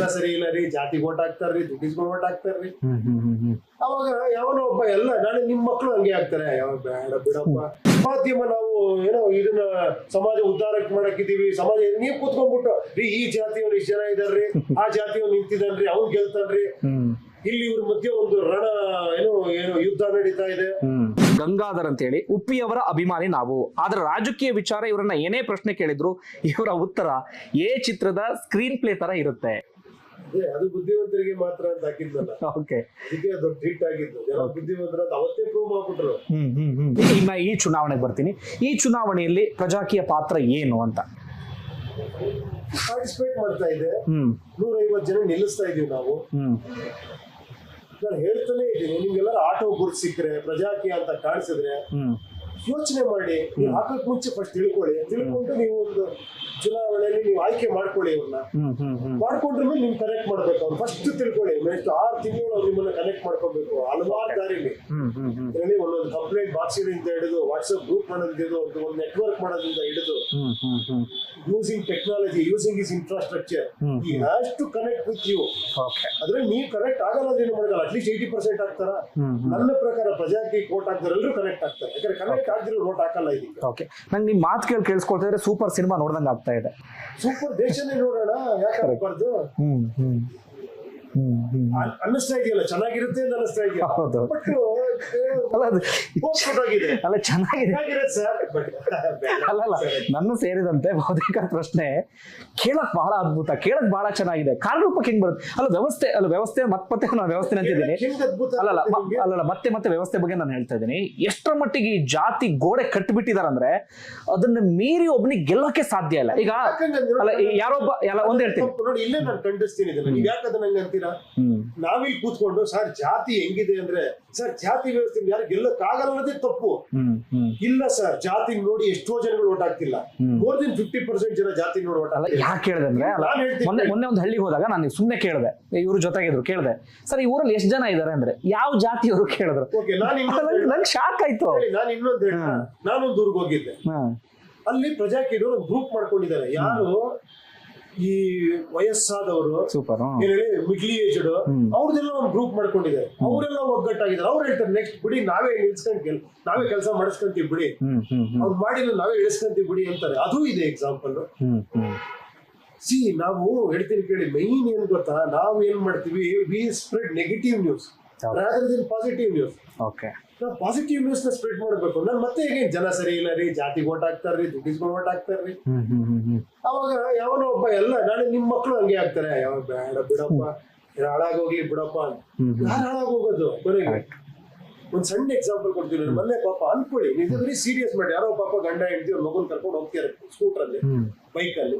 ಜನ ಸರಿ ಇಲ್ಲ ರೀ ಜಾತಿಗೆ ಓಟ್ ಹಾಕ್ತಾರ್ರಿ ದುಡ್ಡಿಸ್ಕೊಂಡು ಓಟ್ ಹಾಕ್ತಾರ್ರಿ ಅವಾಗ ಯಾವನೋ ಒಬ್ಬ ಎಲ್ಲ ನಾಳೆ ನಿಮ್ ಮಕ್ಕಳು ಹಂಗೆ ಆಗ್ತಾರೆ. ಯಾವ ಬೇಡ ಬಿಡಪ್ಪ. ಮಾಧ್ಯಮ ನಾವು ಏನೋ ಇದನ್ನ ಸಮಾಜ ಉದ್ಧಾರಕ್ಕೆ ಮಾಡಕ್ಕಿದೀವಿ ಸಮಾಜ ನೀವ್ ಕೂತ್ಕೊಂಡ್ಬಿಟ್ಟು ರೀ ಈ ಜಾತಿಯವ್ರು ಇಷ್ಟು ಜನ ಇದಾರ್ರಿ ಆ ಜಾತಿಯವ್ರು ನಿಂತಿದ್ದಾನ್ರಿ ಅವ್ನ್ ಗೆಲ್ತಾನ್ರಿ ಇಲ್ಲಿ ಇವ್ರ ಮಧ್ಯೆ ಒಂದು ರಣ ಏನೋ ಏನು ಯುದ್ಧ ನಡೀತಾ ಇದೆ. ಗಂಗಾಧರ್ ಅಂತ ಹೇಳಿ ಉಪ್ಪಿಯವರ ಅಭಿಮಾನಿ ನಾವು. ಆದ್ರೆ ರಾಜಕೀಯ ವಿಚಾರ ಇವರನ್ನ ಏನೇ ಪ್ರಶ್ನೆ ಕೇಳಿದ್ರು ಇವರ ಉತ್ತರ ಎ ಚಿತ್ರದ ಸ್ಕ್ರೀನ್ ಪ್ಲೇ ತರ ಇರುತ್ತೆ. ಅದೇ ಬುದ್ಧಿವಂತರಿಗೆ ಮಾತ್ರ ಅಂತ ಹಾಕಿದ್ನಲ್ಲ. ಓಕೆ ಅದಕ್ಕೆ ದೊಡ್ಡ ಹಿಟ್ ಆಗಿದ್ದು. ಜನ ಬುದ್ಧಿವಂತರ ಅಂತ ಅವತ್ತೇ ಪ್ರೂವ್ ಮಾಡ್ಬಿಟ್ರು. ಇನ್ನ ಈ ಚುನಾವಣೆಗೆ ಬರ್ತೀನಿ. ಈ ಚುನಾವಣೆಯಲ್ಲಿ ಪ್ರಜಾಕೀಯ ಪಾತ್ರ ಏನು ಅಂತ? ಪಾರ್ಟಿಸಿಪೇಟ್ ಮಾಡ್ತಾ ಇದೆ. ನೂರ ಐವತ್ತು ಜನ ನಿಲ್ಲಿಸ್ತಾ ಇದೀವಿ ನಾವು. ನಾನು ಹೇಳ್ತಾನೆ ಇದ್ದೀನಿ ನಿಮ್ಗೆಲ್ಲ ಆಟೋ ಗುರುತು ಸಿಕ್ಕರೆ ಪ್ರಜಾಕೀಯ ಅಂತ ಕಾಣಿಸಿದ್ರೆ ಯೋಚನೆ ಮಾಡಿ ನೀವು ಹಾಕಕ್ ಮುಂಚೆ ಫಸ್ಟ್ ತಿಳ್ಕೊಳ್ಳಿ. ತಿಳ್ಕೊಂಡು ನೀವು ಒಂದು ಚುನಾವಣೆಯಲ್ಲಿ ನೀವು ಆಯ್ಕೆ ಮಾಡ್ಕೊಳ್ಳಿ ಇವ್ರನ್ನ. ಮಾಡ್ಕೊಂಡ್ರ ಮೇಲೆ ನೀವು ಕನೆಕ್ಟ್ ಮಾಡ್ಬೇಕು ಅವ್ರು. ಫಸ್ಟ್ ತಿಳ್ಕೊಳ್ಳಿ. ನೆಕ್ಸ್ಟ್ ಆರು ತಿಂಗಳು ನಿಮ್ಮನ್ನ ಕನೆಕ್ಟ್ ಮಾಡ್ಕೊಬೇಕು. ಹಲವಾರು ದಾರಿಲಿ. ಒಂದೊಂದು ಕಂಪ್ಲೇಂಟ್ ಬಾಕ್ಸಿನಿಂದ ಹಿಡಿದು ವಾಟ್ಸ್ಆಪ್ ಗ್ರೂಪ್ ಮಾಡೋದ್ರಿಂದ ಒಂದು ಒಂದು ನೆಟ್ವರ್ಕ್ ಮಾಡೋದ್ರಿಂದ ಹಿಡಿದು using technology using is infrastructure. ಈ has to connect with you okay ಅದ್ರಲ್ಲಿ ನೀವು ಕನೆಕ್ಟ್ ಆಗಲ್ಲ ಅಂದ್ರೆ ಏನು ಮಾಡಲ್ಲ ಅಟ್ಲೀಸ್ಟ್ ಏಯ್ಟಿ ಪರ್ಸೆಂಟ್ ಆಗ್ತಾರ? ನನ್ನ ಪ್ರಕಾರ ಪ್ರಜಾಕಿ ಕೋಟ್ ಹಾಕ್ದಾರೆಲ್ಲರೂ ಕನೆಕ್ಟ್ ಆಗ್ತಾರೆ. ಯಾಕಂದ್ರೆ ಕನೆಕ್ಟ್ ಆಗಿರೋ ನೋಟ್ ಹಾಕಲ್ಲ ಇದಕ್ಕೆ ಓಕೆ ನಂಗೆ ನಿಮ್ಮ ಮಾತು ಕೇಳಿ ಕೇಳಿಸ್ಕೊಳ್ತಾ ಇದ್ರೆ ಸೂಪರ್ ಸಿನಿಮಾ ನೋಡ್ದಂಗೆ ಆಗ್ತಾ ಇದೆ. ಸೂಪರ್ ದೇಶನೇ ನೋಡೋಣ ಯಾಕೆ ಆಗ್ಬಾರ್ದು? ಅನ್ನಿಸ್ತಾ ಇದೆಯಲ್ಲ ಚೆನ್ನಾಗಿರುತ್ತೆ ಅಂತ ಅನ್ನಿಸ್ತಾ ಇದೆಯಲ್ಲ ಹೌದು. ಬಟ್ ಅಲ್ಲ ಅದು ಅಲ್ಲ ಚೆನ್ನಾಗಿದೆ. ಅಲ್ಲ ಅಲ್ಲ ನನ್ನ ಸೇರಿದಂತೆ ಬಹುತೇಕ ಪ್ರಶ್ನೆ ಕೇಳಕ್ ಬಹಳ ಅದ್ಭುತ ಕೇಳಕ್ ಬಹಳ ಚೆನ್ನಾಗಿದೆ. ಕಾರ್ಯರೂಪಕ್ಕೆ ಹೆಂಗ್ ಬರುತ್ತೆ? ಅಲ್ಲ ವ್ಯವಸ್ಥೆ ಅಲ್ಲ ವ್ಯವಸ್ಥೆ ಮತ್ತೆ ಮತ್ತೆ ನಾನು ವ್ಯವಸ್ಥೆ ಅಂತಿದ್ದೀನಿ ಅಲ್ಲಲ್ಲ ಅಲ್ಲಲ್ಲ ಮತ್ತೆ ಮತ್ತೆ ವ್ಯವಸ್ಥೆ ಬಗ್ಗೆ ನಾನು ಹೇಳ್ತಾ ಇದ್ದೀನಿ. ಎಷ್ಟರ ಮಟ್ಟಿಗೆ ಈ ಜಾತಿ ಗೋಡೆ ಕಟ್ಟಿಬಿಟ್ಟಿದಾರಂದ್ರೆ ಅದನ್ನ ಮೀರಿ ಒಬ್ಬನಿಗೆ ಗೆಲ್ಲಕ್ಕೆ ಸಾಧ್ಯ ಇಲ್ಲ. ಈಗ ಅಲ್ಲ ಯಾರೊಬ್ಬ ಎಲ್ಲ ಒಂದ್ ಹೇಳ್ತೀನಿ. ನೋಡಿ ಇಲ್ಲೇ ನಾನು ಖಂಡಿಸ್ತೀನಿ ಇದನ್ನ. ನೀವ್ ಯಾಕೆ ಅದನ್ನ ಹ್ಮ್. ನಾವಿಲ್ಲಿ ಕೂತ್ಕೊಂಡು ಸರ್ ಜಾತಿ ಹೆಂಗಿದೆ ಅಂದ್ರೆ ಸರ್ ಜಾತಿ ವ್ಯವಸ್ಥೆ ಯಾರು ಗೆಲ್ಲಕ್ಕಾಗಲ್ಲ ಅನ್ನೋದೇ ತಪ್ಪು. ಇಲ್ಲ ಸರ್ ಜಾತಿ ನೋಡಿ ಎಷ್ಟೋ ಜನಗಳು ಓಟ್ ಆಗ್ತಿಲ್ಲ hmm. More than fifty percent ಜನ ಜಾತಿ ನೋಡಿ ಓಟ್ ಯಾಕೆ ಕೇಳಿದೆ ಅಂದ್ರೆ ಅಲ್ಲ ಮೊನ್ನೆ ಮೊನ್ನೆ ಒಂದು ಹಳ್ಳಿಗೆ ಹೋದಾಗ ನಾನು ಸುಮ್ಮನೆ ಕೇಳಿದೆ. ಇವ್ರ ಜೊತೆಗಿದ್ರು ಕೇಳಿದೆ. ಸರ್ ಈ ಊರಲ್ಲಿ ಎಷ್ಟು ಜನ ಇದಾರೆ ಅಂದ್ರೆ? ಯಾವ ಜಾತಿಯವರು ಕೇಳಿದ್ರು. ನಂಗೆ ಶಾಕ್ ಆಯ್ತು. ನಾನು ಇನ್ನೊಂದು ನಾನು. ನಾನೊಂದು ಊರಿಗೆ ಹೋಗಿದ್ದೆ. ಅಲ್ಲಿ ಪ್ರಜಾಕಿರು ಒಂದು ಗ್ರೂಪ್ ಮಾಡ್ಕೊಂಡಿದ್ದಾರೆ. ಯಾರು? ಈ ವಯಸ್ಸಾದವರು ಸೂಪರ್ ಮಿಡ್ಲಿ ಏಜ್ಡ್. ಅವ್ರದೆಲ್ಲ ಒಂದು ಗ್ರೂಪ್ ಮಾಡ್ಕೊಂಡಿದ್ದಾರೆ. ಅವರೆಲ್ಲ ಒಗ್ಗಟ್ಟಾಗಿದ್ದಾರೆ. ಅವ್ರು ಹೇಳ್ತಾರೆ ನೆಕ್ಸ್ಟ್ ಬಿಡಿ ನಾವೇ ಇಳಿಸ್ಕೊಂಡ್ ನಾವೇ ಕೆಲಸ ಮಾಡಿಸ್ಕೊಂತೀವಿ ಬಿಡಿ. ಅವ್ರು ಮಾಡಿಲ್ಲ ನಾವೇ ಇಳಿಸ್ಕೊಂತೀವಿ ಬಿಡಿ ಅಂತಾರೆ. ಅದು ಇದೆ ಎಕ್ಸಾಂಪಲ್ ಸಿ ನಾವು ಹೇಳ್ತೀನಿ ಕೇಳಿ ಮೈನ್ ಏನ್ ಗೊತ್ತಾ? ನಾವು ಏನ್ ಮಾಡ್ತೀವಿ we spread negative news positive news okay ನಾವು ಪಾಸಿಟಿವ್ ನ್ಯೂಸ್ನ ಸ್ಪ್ರೆಡ್ ಮಾಡ್ಬೇಕು. ನಾನು ಮತ್ತೆ ಈಗ ಜನ ಸರಿ ಇಲ್ಲ ರೀ ಜಾತಿ ಓಟ್ ಹಾಕ್ತಾರ್ರಿ ದುಡ್ಡಿಸ್ಕೊಂಡು ಓಟ್ ಹಾಕ್ತಾರ್ರಿ ಹ್ಮ್ ಅವಾಗ ಯಾವನೋ ಒಬ್ಬ ಎಲ್ಲ ನಾನು ನಿಮ್ ಮಕ್ಕಳು ಹಂಗೆ ಆಗ್ತಾರೆ. ಯಾವ ಬೇಡ ಬಿಡಪ್ಪ. ಹಾಳಾಗೋಗಿ ಹಾಳಾಗೋಗ್ಲಿ ಬಿಡಪ್ಪ ಅಂತ. ಯಾರು ಹಾಳಾಗೋಗೋದು ಕೊನೆಗೆ. ಒಂದ್ ಸಣ್ಣ ಎಕ್ಸಾಂಪಲ್ ಕೊಡ್ತೀನಿ ನಾನು. ಮೊನ್ನೆ ಪಾಪ ಅನ್ಕೊಳ್ಳಿ ನೀವು ವೆರಿ ಸೀರಿಯಸ್ ಮಾಡಿ. ಯಾರೋ ಪಾಪ ಗಂಡ ಹೆಂಡತಿ ಒಂದು ಮಗುನ್ ಕರ್ಕೊಂಡು ಹೋಗ್ತಾರೆ ಸ್ಕೂಟರ್ ಅಲ್ಲಿ ಬೈಕ್ ಅಲ್ಲಿ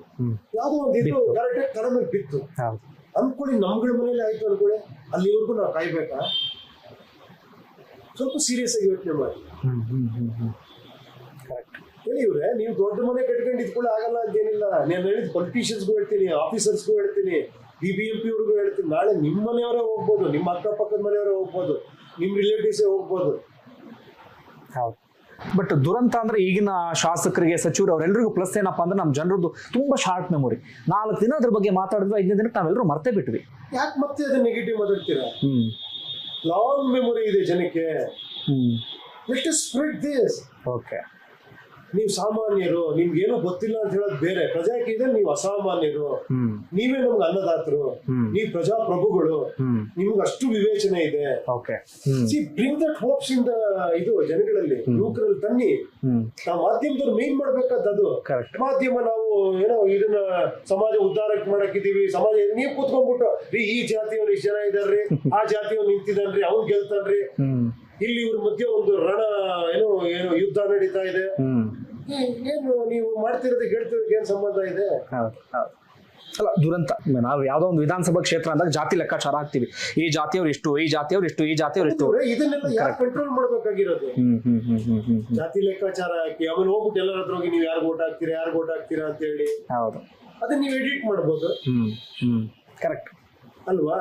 ಯಾವ್ದೋ ಒಂದು ಇದು ಕರೆಕ್ಟ್ ತಡ ಮೇಲೆ ಬಿತ್ತು. ಅನ್ಕೊಳ್ಳಿ ನಮ್ಗಳ ಮನೇಲಿ ಆಯ್ತು ಅನ್ಕೊಳ್ಳಿ. ಅಲ್ಲಿವರೆಗೂ ನಾವು ಕಾಯ್ಬೇಕಾ? ಸ್ವಲ್ಪ ಸೀರಿಯಸ್ ಆಗಿ ಯೋಚನೆ ಮಾಡಿ. ಹ್ಮ್ ಹ್ಮ್ ಹ್ಮ್ ಹ್ಮ್. ಕರೆಕ್ಟ್ ಹೇಳಿ ಇವ್ರೆ ನೀವು ದೊಡ್ಡ ಮನೆ ಕಟ್ಕೊಂಡು ಇದ್ಕೊಳ್ಳಿ ಆಗಲ್ಲ ಅಂತೇನಿಲ್ಲ. ನಾನು ಹೇಳಿದ ಪೊಲಿಟಿಷಿಯನ್ಸ್ಗೂ ಹೇಳ್ತೀನಿ ಆಫೀಸರ್ಸ್ಗೂ ಹೇಳ್ತೀನಿ ಬಿ ಬಿ ಎಂ ಪಿ ಅವ್ರಿಗೂ ಹೇಳ್ತೀನಿ. ನಾಳೆ ನಿಮ್ಮ ಮನೆಯವರೇ ಹೋಗ್ಬೋದು ನಿಮ್ಮ ಅಕ್ಕಪಕ್ಕದ ಮನೆಯವರೇ ಹೋಗ್ಬೋದು ನಿಮ್ಮ ರಿಲೇಟಿವ್ಸೇ ಹೋಗ್ಬೋದು. ಹೌದು. ಬಟ್ ದುರಂತ ಅಂದ್ರೆ ಈಗಿನ ಶಾಸಕರಿಗೆ ಸಚಿವರು ಅವರೆಲ್ಲರಿಗೂ ಪ್ಲಸ್ ಏನಪ್ಪಾ ಅಂದ್ರೆ ನಮ್ಮ ಜನರದ್ದು ತುಂಬಾ ಶಾರ್ಟ್ ಮೆಮೊರಿ ನಾಲ್ಕು ದಿನ ಅದ್ರ ಬಗ್ಗೆ ಮಾತಾಡಿದ್ವಿ ಐದನೇ ದಿನಕ್ಕೆ ನಾವೆಲ್ಲರೂ ಮರ್ತೇ ಬಿಟ್ವಿ. ಯಾಕೆ ಮತ್ತೆ ಅದು ನೆಗೆಟಿವ್ ಮಾತಾಡ್ತೀರಾ? ಹ್ಮ್. ಲಾಂಗ್ ಮೆಮೊರಿ ಇದೆ ಜನಕ್ಕೆ. ಲೆಟ್ ಸ್ಪ್ರೆಡ್ ದಿಸ್ ಓಕೆ ನೀವು ಸಾಮಾನ್ಯರು ನಿಮ್ಗೇನು ಏನೂ ಗೊತ್ತಿಲ್ಲ ಅಂತ ಹೇಳೋದು ಬೇರೆ. ಪ್ರಜಾಕಿ ಇದೆ ನೀವು ಅಸಾಮಾನ್ಯರು. ನೀವೇ ನಮ್ಗೆ ಅನ್ನದಾತರು. ನೀವ್ ಪ್ರಜಾಪ್ರಭುಗಳು. ನಿಮ್ಗೆ ಅಷ್ಟು ವಿವೇಚನೆ ಇದೆ. Okay. See bring that hopes in the ಇದು ಜನಗಳಲ್ಲಿ ಯುವಕರಲ್ಲಿ ತನ್ನಿ. ನಾವು ಮಾಧ್ಯಮದವ್ರು ಮೇನ್ ಮಾಡ್ಬೇಕಾದದು ಮಾಧ್ಯಮ ನಾವು ಏನೋ ಇದನ್ನ ಸಮಾಜ ಉದ್ಧಾರಕ್ಕೆ ಮಾಡಕ್ಕಿದೀವಿ ಸಮಾಜ ನೀವ್ ಕೂತ್ಕೊಂಡ್ಬಿಟ್ಟು ರೀ ಈ ಜಾತಿಯವ್ರು ಇಷ್ಟು ಜನ ಇದಾರ್ರಿ ಆ ಜಾತಿಯವ್ರು ನಿಂತಿದ್ದಾನ್ರಿ ಅವ್ನ್ ಗೆಲ್ತಾನ್ರಿ. ಇಲ್ಲಿ ಇವ್ರ ಮಧ್ಯೆ ಒಂದು ರಣ ಏನೋ ಏನೋ ಯುದ್ಧ ನಡೀತಾ ಇದೆ. ಏನು ನೀವು ಮಾಡ್ತಿರೋದು ಹೇಳ್ತಿರೋದಕ್ಕೆ ಏನು ಸಂಬಂಧ ಇದೆ? ಹೌದು ಹೌದು. ಅಲ್ಲ ದುರಂತ. ನಾವು ಯಾವ್ದೋ ಒಂದು ವಿಧಾನಸಭಾ ಕ್ಷೇತ್ರ ಅಂದಾಗ ಜಾತಿ ಲೆಕ್ಕಾಚಾರ ಹಾಕ್ತಿವಿ. ಈ ಜಾತಿಯವ್ರು ಇಷ್ಟು ಈ ಜಾತಿಯವ್ರು ಇಷ್ಟು ಈ ಜಾತಿಯವ್ರು ಇಷ್ಟು. ಇದನ್ನೆಲ್ಲ ಯಾರು ಕಂಟ್ರೋಲ್ ಮಾಡ್ಬೇಕಾಗಿರೋದು? ಹ್ಮ್ ಹ್ಮ್ ಹ್ಮ್ ಹ್ಮ್ ಹ್ಮ್ ಹ್ಮ್. ಜಾತಿ ಲೆಕ್ಕಾಚಾರ ಹಾಕಿ ಆಮೇಲೆ ಹೋಗ್ಬಿಟ್ಟು ಎಲ್ಲರ ಹತ್ರ ಹೋಗಿ ನೀವು ಯಾರು ಓಟ್ ಹಾಕ್ತೀರಾ ಯಾರು ಓಟ್ ಹಾಕ್ತೀರಾ ಅಂತ ಹೇಳಿ ಹೌದು. ಅದನ್ನ ನೀವು ಎಡಿಟ್ ಮಾಡ್ಬೋದು. ಹ್ಮ್ ಹ್ಮ್. ಕರೆಕ್ಟ್ ಅಲ್ವಾ?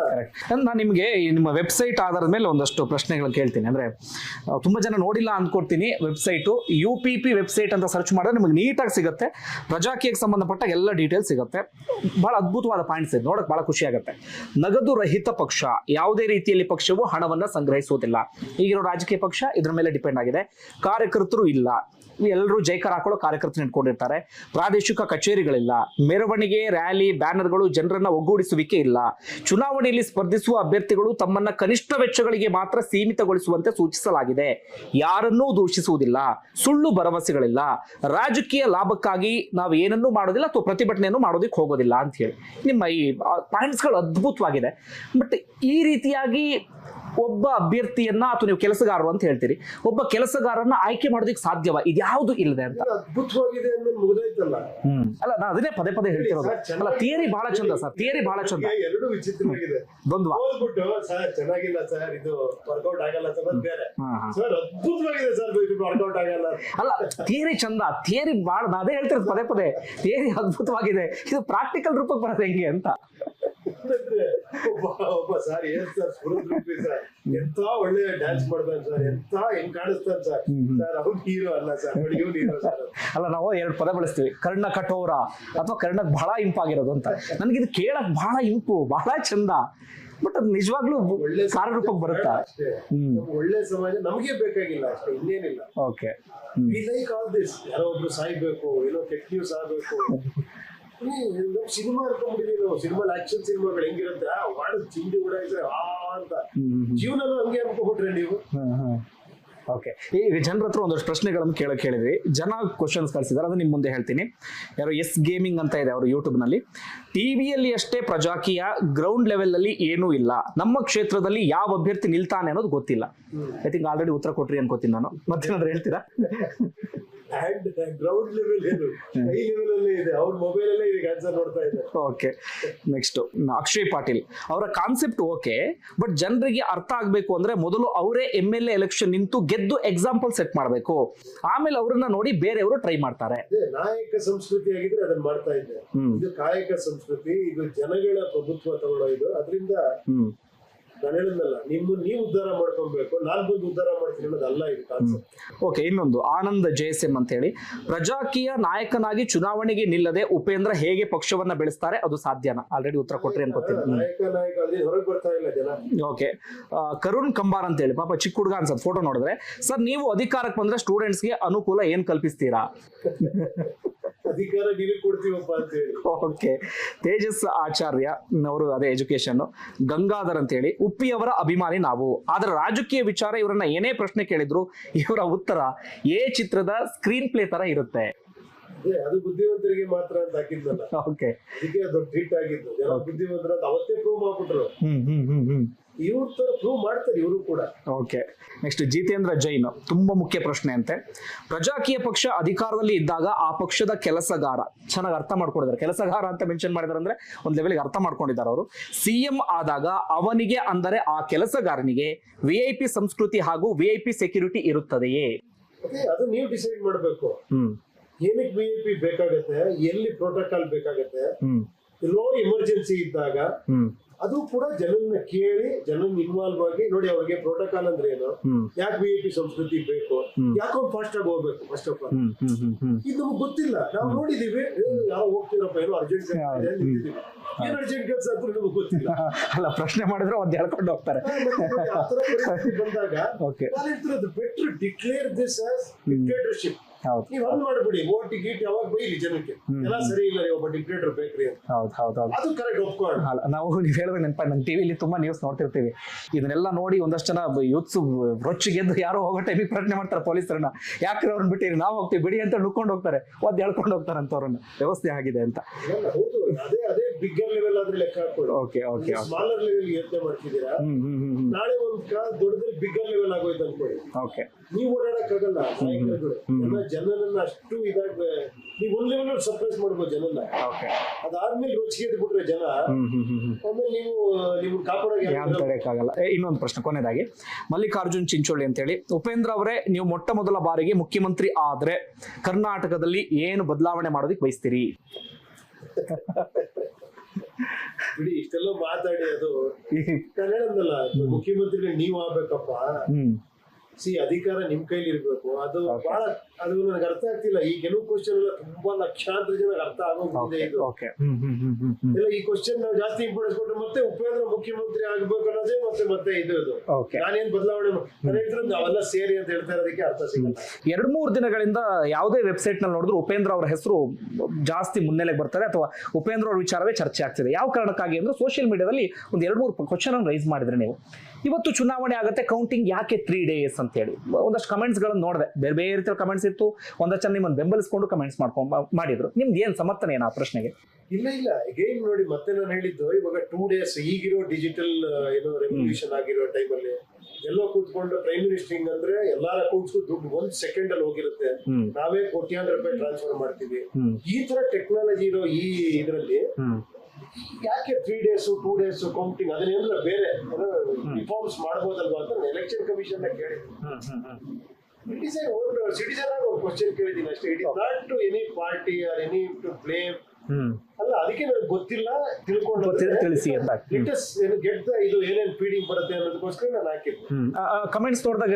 ನಾನು ನಿಮಗೆ ನಿಮ್ಮ ವೆಬ್ಸೈಟ್ ಆಧಾರದ ಮೇಲೆ ಒಂದಷ್ಟು ಪ್ರಶ್ನೆಗಳು ಕೇಳ್ತೀನಿ. ಅಂದ್ರೆ ತುಂಬಾ ಜನ ನೋಡಿಲ್ಲ ಅಂದ್ಕೊಡ್ತೀನಿ website U P P website ಅಂತ ಸರ್ಚ್ ಮಾಡಿದ್ರೆ ನಿಮಗೆ ನೀಟಾಗಿ ಸಿಗುತ್ತೆ. ಪ್ರಜಾಕೀಯಕ್ಕೆ ಸಂಬಂಧಪಟ್ಟ ಎಲ್ಲ ಡೀಟೇಲ್ಸ್ ಸಿಗುತ್ತೆ. ಬಹಳ ಅದ್ಭುತವಾದ ಪಾಯಿಂಟ್ಸ್ ಇದೆ. ನೋಡಕ್ ಬಹಳ ಖುಷಿ ಆಗುತ್ತೆ. ನಗದು ರಹಿತ ಪಕ್ಷ. ಯಾವುದೇ ರೀತಿಯಲ್ಲಿ ಪಕ್ಷವು ಹಣವನ್ನ ಸಂಗ್ರಹಿಸುವುದಿಲ್ಲ. ಈಗಿರೋ ರಾಜಕೀಯ ಪಕ್ಷ ಇದ್ರ ಮೇಲೆ ಡಿಪೆಂಡ್ ಆಗಿದೆ. ಕಾರ್ಯಕರ್ತರು ಇಲ್ಲ. ಎಲ್ಲರೂ ಜೈಕಾರ ಹಾಕೊಳ್ಳೋ ಕಾರ್ಯಕರ್ತರು ಇಟ್ಕೊಂಡಿರ್ತಾರೆ ಪ್ರಾದೇಶಿಕ ಕಚೇರಿಗಳಿಲ್ಲ. ಮೆರವಣಿಗೆ ರ್ಯಾಲಿ ಬ್ಯಾನರ್ಗಳು ಜನರನ್ನ ಒಗ್ಗೂಡಿಸುವಿಕೆ ಇಲ್ಲ. ಚುನಾವಣೆಯಲ್ಲಿ ಸ್ಪರ್ಧಿಸುವ ಅಭ್ಯರ್ಥಿಗಳು ತಮ್ಮನ್ನ ಕನಿಷ್ಠ ವೆಚ್ಚಗಳಿಗೆ ಮಾತ್ರ ಸೀಮಿತಗೊಳಿಸುವಂತೆ ಸೂಚಿಸಲಾಗಿದೆ. ಯಾರನ್ನೂ ದೂಷಿಸುವುದಿಲ್ಲ, ಸುಳ್ಳು ಭರವಸೆಗಳಿಲ್ಲ, ರಾಜಕೀಯ ಲಾಭಕ್ಕಾಗಿ ನಾವು ಏನನ್ನೂ ಮಾಡೋದಿಲ್ಲ ಅಥವಾ ಪ್ರತಿಭಟನೆಯನ್ನು ಮಾಡೋದಕ್ಕೆ ಹೋಗೋದಿಲ್ಲ ಅಂತ ಹೇಳಿ. ನಿಮ್ಮ ಈ ಪಾಯಿಂಟ್ಸ್ಗಳು ಅದ್ಭುತವಾಗಿದೆ. ಬಟ್ ಈ ರೀತಿಯಾಗಿ ಒಬ್ಬ ಅಭ್ಯರ್ಥಿಯನ್ನ ಅಥವಾ ನೀವು ಕೆಲಸಗಾರರು ಅಂತ ಹೇಳ್ತೀರಿ ಒಬ್ಬ ಕೆಲಸಗಾರನ್ನ ಆಯ್ಕೆ ಮಾಡೋದಕ್ಕೆ ಸಾಧ್ಯವ? ಇದ್ಯಾವುದು ಇಲ್ಲದೆ ಅಂತ. ಅದ್ಭುತವಾಗಿದೆ ಮುಗಿದೋಯ್ತಲ್ಲ. ಹ್ಮ್. ಅಲ್ಲ ನಾ ಅದನ್ನೇ ಪದೇ ಪದೇ ಹೇಳ್ತಿರೋದು. ಅಲ್ಲ ಥಿಯರಿ ಬಹಳ ಚಂದ ಸರ್ ಥಿಯರಿ ಬಹಳ ಚಂದ. ಎರಡು ವಿಚಿತ್ರವಾಗಿದೆ. ದ್ವಂದ್ವ. ಓದ್ಬಿಟ್ಟು ಸರ್ ಚೆನ್ನಾಗಿಲ್ಲ ಸರ್ ಇದು ವರ್ಕೌಟ್ ಆಗಲ್ಲ ಸರ್ ಬೇರೆ. ಸರ್ ಅದ್ಭುತವಾಗಿದೆ ಸರ್ ಇದು ವರ್ಕೌಟ್ ಆಗಲ್ಲ ಅಲ್ಲ ಥಿಯರಿ ಚಂದ ಥಿಯರಿ ಬಹಳ ನಾ ಅದೇ ಹೇಳ್ತಿರೋದು ಪದೇ ಪದೇ. ಥಿಯರಿ ಅದ್ಭುತವಾಗಿದೆ. ಇದು ಪ್ರಾಕ್ಟಿಕಲ್ ರೂಪಕ್ಕೆ ಬರೋದು ಹೆಂಗೆ ಅಂತ. ಒಬ್ಬ ಒಬ್ಬ ಸರ್ ಏನ್ ಸರ್ ಸ್ಫೂರ್ತಿ ಸರ್ ಎಂತ ಒಳ್ಳೆ ಡ್ಯಾನ್ಸ್ ಮಾಡ್ತಾನೆ ಸರ್ ಎಂತ ಹೆಂಗ್ ಕಾಣಿಸ್ತಾನೆ ಸರ್ ಸರ್ ಅವ್ನ್ ಹೀರೋ ಅಲ್ಲ ಸರ್ ಇವ್ನು ಹೀರೋ ಸರ್ ಅಲ್ಲ ನಾವು ಎರಡು ಪದ ಬಳಸ್ತೀವಿ. ಕರ್ಣ ಕಠೋರ ಅಥವಾ ಕರ್ಣಕ್ ಬಹಳ ಇಂಪಾಗಿರೋದು ಅಂತ. ನನಗಿದು ಕೇಳಕ್ ಬಹಳ ಇಂಪು ಬಹಳ ಚಂದ. ಬಟ್ ಅದು ನಿಜವಾಗ್ಲೂ ಒಳ್ಳೆ ಕಾರ್ಯರೂಪಕ್ಕೆ ಬರುತ್ತಾ? ಹ್ಮ್. ಒಳ್ಳೆ ಸಮಾಜ ನಮಗೆ ಬೇಕಾಗಿಲ್ಲ ಅಷ್ಟೇ ಇನ್ನೇನಿಲ್ಲ. Okay we like all this ಯಾರೋ ಒಬ್ರು ಸಾಯ್ಬೇಕು ಏನೋ ಕೆಟ್ಟ ನ್ಯೂಸ್ ಆಗ್ಬೇಕು. ಸಿನಿಮಾ ನಾವು ಸಿನಿಮಾ ಆಕ್ಷನ್ ಸಿನಿಮಾಗಳು ಹೆಂಗಿರುತ್ತೆ? ಮಾಡೋದು ಆ ಅಂತ. ಜೀವನ ಹಂಗೆ ಅನ್ಕೊಂಡ್ಬಿಟ್ರೆ ನೀವು. ಓಕೆ ಈಗ ಜನರ ಹತ್ರ ಒಂದಷ್ಟು ಪ್ರಶ್ನೆಗಳನ್ನು ಕೇಳಕ್ ಹೇಳಿದ್ರಿ ಜನ ಕ್ವಶನ್ಸ್ ಕಳಿಸಿದಾರೆ ಅದು ನಿಮ್ಮ ಮುಂದೆ ಹೇಳ್ತೀನಿ. ಯಾರೋ ಎಸ್ ಗೇಮಿಂಗ್ ಅಂತ ಇದೆ ಅವರು ಯೂಟ್ಯೂಬ್ನಲ್ಲಿ ಟಿವಿಯಲ್ಲಿ ಅಷ್ಟೇ ಪ್ರಜಾಕೀಯ ಗ್ರೌಂಡ್ ಲೆವೆಲ್ ಅಲ್ಲಿ ಏನೂ ಇಲ್ಲ. ನಮ್ಮ ಕ್ಷೇತ್ರದಲ್ಲಿ ಯಾವ ಅಭ್ಯರ್ಥಿ ನಿಲ್ತಾನೆ ಅನ್ನೋದು ಗೊತ್ತಿಲ್ಲ. ಐ ಥಿಂಕ್ ಆಲ್ರೆಡಿ ಉತ್ತರ ಕೊಟ್ರಿ ಅನ್ಕೋತೀನಿ ನಾನು. ಮತ್ತೇನಾದ್ರು ಹೇಳ್ತೀರಾ? ಗ್ರೌಂಡ್ ಲೆವೆಲ್ ಏನು? ಹೈ ಲೆವೆಲ್ ಅಲ್ಲೇ ಇದೆ. ಅವ್ರ ಮೊಬೈಲ್ ಅಲ್ಲೇ ಇದೆ ಆನ್ಸರ್ ನೋಡ್ತಾ ಇದ್ದಾರೆ. ಓಕೆ ನೆಕ್ಸ್ಟ್ ಅಕ್ಷಯ್ ಪಾಟೀಲ್ ಅವರ ಕಾನ್ಸೆಪ್ಟ್ ಓಕೆ ಬಟ್ ಜನರಿಗೆ ಅರ್ಥ ಆಗಬೇಕು ಅಂದ್ರೆ ಮೊದಲು ಅವರೇ ಎಂ ಎಲ್ ಎ ಎಲೆಕ್ಷನ್ ನಿಂತು ಗೆದ್ದು ಎಕ್ಸಾಂಪಲ್ ಸೆಟ್ ಮಾಡಬೇಕು. ಆಮೇಲೆ ಅವರನ್ನ ನೋಡಿ ಬೇರೆಯವರು ಟ್ರೈ ಮಾಡ್ತಾರೆ. ನಾಯಕ ಸಂಸ್ಕೃತಿ ಆಗಿದ್ರೆ ಅದನ್ನ ಮಾಡ್ತಾ ಇದ್ದೆ. ಇದು ಕಾಯಕ ಸಂಸ್ಕೃತಿ ಇದು ಜನಗಳ ಪ್ರಭುತ್ವ ತಗೊಳ್ಳೋ ಇದು. ಅದರಿಂದ ಹ್ಮ್. ನಾನು ಹೇಳಿದ್ನಲ್ಲ ನಿಮ್ಮ ನೀವು ಉದ್ಧಾರ ಮಾಡ್ಕೊಬೇಕು ನಾನು ಬಂದು ಉದ್ಧಾರ ಮಾಡ್ತೀನಿ ಅನ್ನೋದಲ್ಲ ಇದು ಕಾನ್ಸೆಪ್ಟ್ ಓಕೆ ಇನ್ನೊಂದು ಆನಂದ ಜೆಎಸ್ಎಂ ಅಂತ ಹೇಳಿ. ಪ್ರಜಾಕೀಯ ನಾಯಕನಾಗಿ ಚುನಾವಣೆಗೆ ನಿಲ್ಲದೆ ಉಪೇಂದ್ರ ಹೇಗೆ ಪಕ್ಷವನ್ನ ಬೆಳೆಸ್ತಾರೆ ಅದು ಸಾಧ್ಯನಾ? ಆಲ್ರೆಡಿ ಉತ್ತರ ಕೊಟ್ರಿ ಅನ್ಕೋತೀನಿ ನಾಯಕ ನಾಯಕ ಅಲ್ಲಿ ಹೊರಗೆ ಬರ್ತಾ ಇಲ್ಲ ಜನ. ಓಕೆ ಕರುಣ್ ಕಂಬಾರ್ ಅಂತ ಹೇಳಿ ಪಾಪ ಚಿಕ್ಕ ಹುಡುಗ ಅನ್ಸತ್ ಫೋಟೋ ನೋಡಿದ್ರೆ. ಸರ್ ನೀವು ಅಧಿಕಾರಕ್ಕೆ ಬಂದ್ರೆ ಸ್ಟೂಡೆಂಟ್ಸ್ಗೆ ಅನುಕೂಲ ಏನ್ ಕಲ್ಪಿಸ್ತೀರಾ? ಅಧಿಕಾರ ಕೊಡ್ತೀವಪ್ಪ ಅಂತ ಓಕೆ ತೇಜಸ್ ಆಚಾರ್ಯ ಅವರು ಅದೇ ಎಜುಕೇಶನ್ ಗಂಗಾಧರ್ ಅಂತ ಹೇಳಿ, ಉಪ್ಪಿಯವರ ಅಭಿಮಾನಿ ನಾವು. ಆದ್ರೆ ರಾಜಕೀಯ ವಿಚಾರ ಇವರನ್ನ ಏನೇ ಪ್ರಶ್ನೆ ಕೇಳಿದ್ರು ಇವರ ಉತ್ತರ ಎ ಚಿತ್ರದ ಸ್ಕ್ರೀನ್ ಪ್ಲೇ ತರ ಇರುತ್ತೆ. ಅದೇ ಅದು ಬುದ್ಧಿವಂತರಿಗೆ ಮಾತ್ರ ಅಂತ ಹಾಕಿದ್ನಲ್ಲ. ಓಕೆ ಅದಕ್ಕೆ ಅದು ಟ್ರೀಟ್ ಆಗಿದ್ದು. ಜನ ಬುದ್ಧಿವಂತರ ಅಂತ ಅವತ್ತೇ ಪ್ರೂವ್ ಮಾಡ್ಬಿಟ್ರು. ಹ್ಮ್ ಹ್ಮ್ ಹ್ಮ್ ಹ್ಮ್. ಇವ್ರ ತರ ಪ್ರೂವ್ ಮಾಡ್ತಾರೆ ಇವರು ಕೂಡ. Okay next Jitendra Jain. ತುಂಬಾ ಮುಖ್ಯ ಪ್ರಶ್ನೆ ಅಂತೆ. ಪ್ರಜಾಕೀಯ ಪಕ್ಷ ಅಧಿಕಾರದಲ್ಲಿ ಇದ್ದಾಗ ಆ ಪಕ್ಷದ ಕೆಲಸಗಾರ ಚೆನ್ನಾಗಿ ಅರ್ಥ ಮಾಡ್ಕೊಂಡಿದ್ದಾರೆ. ಕೆಲಸಗಾರ ಅಂತ ಮೆನ್ಷನ್ ಮಾಡಿದಾರೆ ಅಂದ್ರೆ ಒಂದ್ ಲೆವೆಲ್ಗೆ ಅರ್ಥ ಮಾಡ್ಕೊಂಡಿದ್ದಾರೆ ಅವರು. ಸಿಎಂ ಆದಾಗ ಅವನಿಗೆ ಅಂದರೆ ಆ ಕೆಲಸಗಾರನಿಗೆ ವಿ ಐ ಪಿ ಸಂಸ್ಕೃತಿ ಹಾಗೂ ವಿ ಐ ಪಿ ಸೆಕ್ಯೂರಿಟಿ ಇರುತ್ತದೆಯೇ? ಅದೇ ಅದು ನೀವು ಡಿಸೈಡ್ ಮಾಡಬೇಕು. ಹ್ಮ್. ಏನಕ್ಕೆ ಬಿ ಐ ಪಿ ಬೇಕಾಗತ್ತೆ? ಎಲ್ಲಿ ಪ್ರೋಟೋಕಾಲ್ ಬೇಕಾಗತ್ತೆ? ಲೋ ಎಮರ್ಜೆನ್ಸಿ ಇದ್ದಾಗ ಅದು ಕೂಡ ಜನನ್ನ ಕೇಳಿ ಜನನ್ ಇನ್ವಾಲ್ವ್ ಆಗಿ ನೋಡಿ ಅವ್ರಿಗೆ ಪ್ರೋಟೋಕಾಲ್ ಅಂದ್ರೆ ಏನು? ಯಾಕೆ ಬಿ ಐ ಪಿ ಸಂಸ್ಕೃತಿ ಬೇಕು. ಯಾಕೋ ಫಾಸ್ಟ್ ಆಗಿ ಹೋಗ್ಬೇಕು ಫಸ್ಟ್ ಆಫ್ ಆಲ್ ಇದು ನಮ್ಗೆ ಗೊತ್ತಿಲ್ಲ. ನಾವು ನೋಡಿದೀವಿ. ಯಾವ ಹೋಗ್ತೀರಪ್ಪ ಏನೋ ಅರ್ಜೆಂಟ್ ಏನ್ ಅರ್ಜೆಂಟ್ ಕೆಲಸ ಅಂತ ನಮ್ಗೆ ಗೊತ್ತಿಲ್ಲ. ಅಲ್ಲ ಪ್ರಶ್ನೆ ಮಾಡಿದ್ರೆ ಒಂದ್ ಹೇಳ್ಕೊಂಡು ಹೋಗ್ತಾರೆ. ಬಂದಾಗ better declare this as dictatorship ಹೌದು. ನೀವ್ ಹಂಗ್ ಮಾಡ್ಬಿಡಿ ಓಟ್ ಗೀಟ್ ಯಾವಾಗ ಬೈಲಿ ಜನಕ್ಕೆ. ಎಲ್ಲ ಸರಿ ಇಲ್ಲ ರೀ ಒಬ್ಬ ಡಿಕ್ಟೇಟರ್ ಬೇಕ್ರಿ ಅಂತ. ಹೌದು ಹೌದು ಹೌದು. ಅದು ಕರೆಕ್ಟ್ ಒಪ್ಕೊಳ್ಳೋಣ ಅಲ್ಲ ನಾವು ನೀವು ಹೇಳಿದ್ರೆ ನೆನಪ ನಮ್ಮ ಟಿವಿಲಿ ತುಂಬಾ ನ್ಯೂಸ್ ನೋಡ್ತಿರ್ತೀವಿ. ಇದನ್ನೆಲ್ಲ ನೋಡಿ ಒಂದಷ್ಟು ಜನ ಯೂತ್ಸ್ ರೊಚ್ಚಿಗೆದ್ದು ಯಾರೋ ಹೋಗೋ ಟೈಮಿಗೆ ಪ್ರಶ್ನೆ ಮಾಡ್ತಾರೆ ಪೊಲೀಸರನ್ನ. ಯಾಕ್ರೆ ಅವ್ರನ್ನ ಬಿಟ್ಟಿರಿ? ನಾವು ಹೋಗ್ತೀವಿ ಬಿಡಿ ಅಂತ ನುಕ್ಕೊಂಡು ಹೋಗ್ತಾರೆ. ಒದ್ದು ಹೇಳ್ಕೊಂಡು ಹೋಗ್ತಾರೆ ಅಂತ ಅವ್ರನ್ನ ವ್ಯವಸ್ಥೆ ಆಗಿದೆ ಅಂತ. ಅದೇ ಅದೇ ಬಿಗ್ಗರ್ ಲೆವೆಲ್ ಆದ್ರೆ ಲೆಕ್ಕ ಹಾಕೊಳ್ಳಿ ಓಕೆ ಓಕೆ ಸ್ಮಾಲರ್ ಲೆವೆಲ್ ಯೋಚನೆ ಮಾಡ್ತಿದ್ದೀರಾ? ನಾಳೆ ಒಂದು ಕಾಲ ದೊಡ್ಡದ್ರೆ ಬಿಗ್ಗರ್ ಲೆವೆಲ್ ಆಗೋಯ್ತು ಅನ್ಕೊಳ್ಳಿ. ಓಕೆ ನೀವು ಓಡಾಡಕ್ಕಾಗಲ್ಲ ಆಗಲ್ಲ ಜನ ಜನರನ್ನ ಅಷ್ಟು ಇದಾಗ ನೀವು ಒಂದ್ ಲೆವೆಲ್ ಸರ್ಪ್ರೈಸ್ ಮಾಡ್ಬೋದು ಜನನ್ನ ಓಕೆ ಅದಾದ್ಮೇಲೆ ರುಚಿಗೆ ಬಿಟ್ರೆ ಜನ ಆಮೇಲೆ ನೀವು ನೀವು ಕಾಪಾಡೋಕ್ಕಾಗಲ್ಲ ಇನ್ನೊಂದು ಪ್ರಶ್ನೆ ಕೊನೆಯದಾಗಿ ಮಲ್ಲಿಕಾರ್ಜುನ್ ಚಿಂಚೋಳಿ ಅಂತೇಳಿ. ಉಪೇಂದ್ರ ಅವರೇ ನೀವು ಮೊಟ್ಟ ಮೊದಲ ಬಾರಿಗೆ ಮುಖ್ಯಮಂತ್ರಿ ಆದ್ರೆ ಕರ್ನಾಟಕದಲ್ಲಿ ಏನು ಬದಲಾವಣೆ ಮಾಡೋದಕ್ಕೆ ಬಯಸ್ತೀರಿ? ಬಿಡಿ ಇಷ್ಟೆಲ್ಲ ಮಾತಾಡಿ ಅದು. ನಾನು ಹೇಳಂದಲ್ಲ ಮುಖ್ಯಮಂತ್ರಿ ನೀವ್ ಆಗ್ಬೇಕಪ್ಪ. ಸಿ ಅಧಿಕಾರ ನಿಮ್ ಕೈಲಿ ಇರ್ಬೇಕು. ಅದು ಬಹಳ ಅದು ನನಗೆ ಅರ್ಥ ಆಗ್ತಿಲ್ಲ. ಈ ಕೆಲವು ಕ್ವಶನ್ ಎಲ್ಲ ತುಂಬಾ ಲಕ್ಷಾಂತರ ಜನ ಅರ್ಥ ಆಗೋಗಿದೆ ಇದು. ಹ್ಮ್ ಈ ಕ್ವಶನ್ ನಾವು ಜಾಸ್ತಿ ಇಂಪಾರ್ಟೆನ್ಸ್ ಕೊಟ್ಟು ಮತ್ತೆ ಉಪೇಂದ್ರ ಮುಖ್ಯಮಂತ್ರಿ ಆಗ್ಬೇಕು ಅನ್ನೋದೇ ಮತ್ತೆ ಮತ್ತೆ ಇದು ಇದು. ನಾನೇನ್ ಬದಲಾವಣೆ ನಾನು ಹೇಳ್ತಿರೋದು ನಾವೆಲ್ಲ ಸೇರಿ ಅಂತ ಹೇಳ್ತಾ ಇರೋದಕ್ಕೆ ಅರ್ಥ ಸಿಗಲ್ಲ. ಎರಡ್ ಮೂರು ದಿನಗಳಿಂದ ಯಾವುದೇ ವೆಬ್ಸೈಟ್ನಲ್ಲಿ ನೋಡಿದ್ರು ಉಪೇಂದ್ರ ಅವರ ಹೆಸರು ಜಾಸ್ತಿ ಮುನ್ನೆಲೆಗೆ ಬರ್ತಾರೆ ಅಥವಾ ಉಪೇಂದ್ರ ಅವರ ವಿಚಾರವೇ ಚರ್ಚೆ ಆಗ್ತಿದೆ. ಯಾವ ಕಾರಣಕ್ಕಾಗಿ ಅಂದ್ರೆ ಸೋಷಿಯಲ್ ಮೀಡಿಯಾದಲ್ಲಿ ಒಂದು ಎರಡು ಮೂರು ಕ್ವಶನ್ ಅನ್ನು ರೈಸ್ ಮಾಡಿದ್ರೆ ನೀವು. ಇವತ್ತು ಚುನಾವಣೆ ಆಗುತ್ತೆ ಕೌಂಟಿಂಗ್ ಯಾಕೆ ತ್ರೀ ಡೇಸ್ ಅಂತ ಹೇಳಿ. ಒಂದಷ್ಟು ಕಮೆಂಟ್ಸ್ ಗಳನ್ನ ನೋಡಿದೆ. ಬೇರೆ ಬೇರೆ ರೀತಿಯ ಕಮೆಂಟ್ಸ್ ಇತ್ತು. ಒಂದಷ್ಟು ಜನ ನಿಮ್ಮನ್ನು ಬೆಂಬಲಿಸ್ಕೊಂಡು ಕಮೆಂಟ್ಸ್ ಮಾಡ್ಕೊಂಡು ಮಾಡಿದ್ರು. ನಿಮ್ದು ಏನು ಸಮರ್ಥನೆ ಏನು ಆ ಪ್ರಶ್ನೆಗೆ? ಇಲ್ಲ ಇಲ್ಲ. ಅಗೇನ್ ನೋಡಿ ಮತ್ತೆ ನಾನು ಹೇಳಿದ್ದು ಇವಾಗ ಟೂ ಡೇಸ್ ಈಗಿರೋ ಡಿಜಿಟಲ್ ಏನೋ ರೆವಲ್ಯೂಷನ್ ಆಗಿರೋ ಟೈಮಲ್ಲಿ ಎಲ್ಲೋ ಕೂತ್ಕೊಂಡು ಪ್ರೈಮ್ ಮಿನಿಸ್ಟರಿಂಗ್ ಅಂದ್ರೆ ಎಲ್ಲಾರ ಅಕೌಂಟ್ಸ್ ದುಡ್ಡು ಒಂದ್ ಸೆಕೆಂಡ್ ಅಲ್ಲಿ ಹೋಗಿರುತ್ತೆ. ನಾವೇ ಕೋಟ್ಯಾಂತರ ರೂಪಾಯಿ ಟ್ರಾನ್ಸ್ಫರ್ ಮಾಡ್ತೀವಿ. ಈ ತರ ಟೆಕ್ನಾಲಜಿ ಇರೋ ಈ ಇದರಲ್ಲಿ ಯಾಕೆ three days two days counting ಅದನ್ನೆಲ್ಲ ಬೇರೆ. ರಿಫಾರ್ಮ್ಸ್ ಮಾಡ್ಬೋದಲ್ವಾ ಅಂತ ಎಲೆಕ್ಷನ್ ಕಮಿಷನ್ ಕೇಳಿ ಸಿಟಿಸನ್ ಒಂದು ಕ್ವಶನ್ ಕೇಳಿದ್ದೀನಿ ಅಷ್ಟೇ. It is not to any party or any to blame hmm. ಅಲ್ಲ ಅದಕ್ಕೆ ನನಗೆ ಗೊತ್ತಿಲ್ಲ ತಿಳ್ಕೊಂಡು ತಿಳಿಸಿ ಅಂತ. ಗೆಟ್ ದ ಇದು ಏನೇನು ಫೀಡಿಂಗ್ ಬರುತ್ತೆ ಅನ್ನೋದಕ್ಕೋಸ್ಕರ ನಾನು ಹಾಕಿದ್ದೆ. ಕಮೆಂಟ್ಸ್ ನೋಡಿದಾಗ